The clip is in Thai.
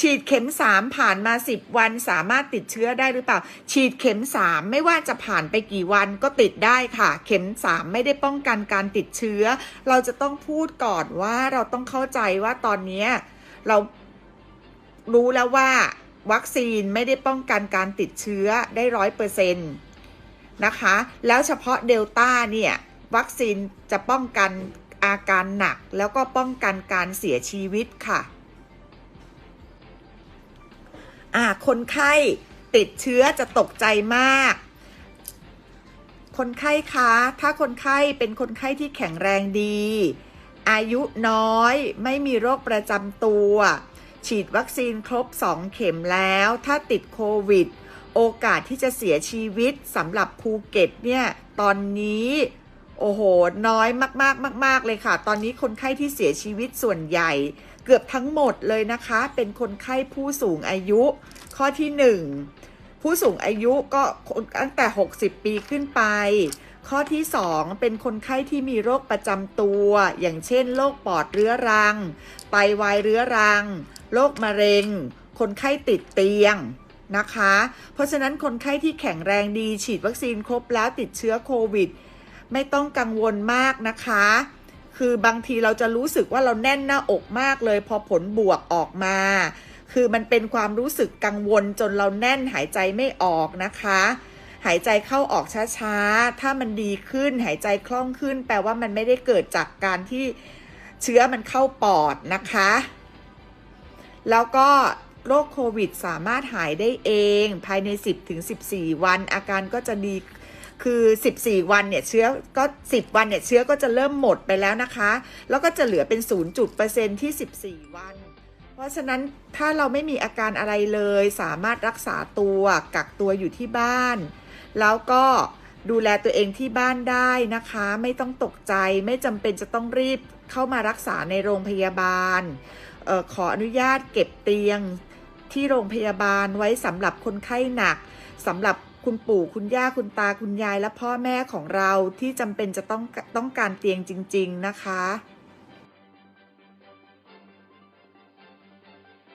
ฉีดเข็มสามผ่านมา10วันสามารถติดเชื้อได้หรือเปล่า ฉีดเข็มสามไม่ว่าจะผ่านไปกี่วันก็ติดได้ค่ะ เข็มสามไม่ได้ป้องกันการติดเชื้อ เราจะต้องพูดก่อนว่าเราต้องเข้าใจว่าตอนนี้เรารู้แล้วว่า วัคซีนไม่ได้ป้องกันการติดเชื้อได้ร้อยเปอร์เซ็นต์นะคะ แล้วเฉพาะเดลต้าเนี่ย วัคซีนจะป้องกันอาการหนักแล้วก็ป้องกันการเสียชีวิตค่ะ อ่าคนไข้ติดเชื้อจะตกใจมาก คนไข้คะ ถ้าคนไข้เป็นคนไข้ที่แข็งแรงดี อายุน้อยไม่มีโรคประจำตัว ฉีดวัคซีนครบ 2 เข็มแล้ว ถ้าติดโควิด โอกาสที่จะเสียชีวิตสำหรับภูเก็ตเนี่ย ตอนนี้ โอ้โห น้อยมากๆมาก ๆ เลยค่ะ ตอนนี้คนไข้ที่เสียชีวิตส่วนใหญ่ เกือบทั้งหมดเลยนะคะ เป็นคนไข้ผู้สูงอายุ ข้อที่ 1 ผู้สูงอายุก็ตั้งแต่ 60 ปีขึ้นไป ข้อที่ 2 เป็นคนไข้ที่มีโรคประจำตัว อย่างเช่น โรคปอดเรื้อรัง ไตวายเรื้อรัง โรคมะเร็ง คนไข้ติดเตียงนะคะ เพราะฉะนั้นคนไข้ที่แข็งแรงดีฉีดวัคซีนครบแล้วติดเชื้อโควิด ไม่ต้องกังวลมากนะคะ คือบางทีเราจะรู้สึกว่าเราแน่นหน้าอกมากเลย พอผลบวกออกมา คือมันเป็นความรู้สึกกังวลจนเราแน่นหายใจไม่ออกนะคะ หายใจเข้าออกช้าๆ ถ้ามันดีขึ้นหายใจคล่องขึ้น แปลว่ามันไม่ได้เกิดจากการที่เชื้อมันเข้าปอดนะคะ แล้วก็โรคโควิดสามารถหายได้เองภายใน 10-14 วันอาการก็จะดี คือ 14 วันเนี่ยเชื้อก็ 10 วันเนี่ยเชื้อก็จะเริ่มหมดไปแล้วนะคะ แล้วก็จะเหลือเป็น 0.% ที่ 14 วัน เพราะฉะนั้นถ้าเราไม่มีอาการอะไรเลย สามารถรักษาตัวกักตัวอยู่ที่บ้าน แล้วก็ดูแลตัวเองที่บ้านได้นะคะ ไม่ต้องตกใจไม่จำเป็นจะต้องรีบเข้ามารักษาในโรงพยาบาลออขออนุญาตเก็บเตียงที่โรงพยาบาลไว้สำหรับคนไข้หนักสำหรับ คุณปู่คุณย่าคุณตาคุณยายและพ่อแม่ของเราที่จำเป็นจะต้องต้องการเตียงจริง ๆ นะคะ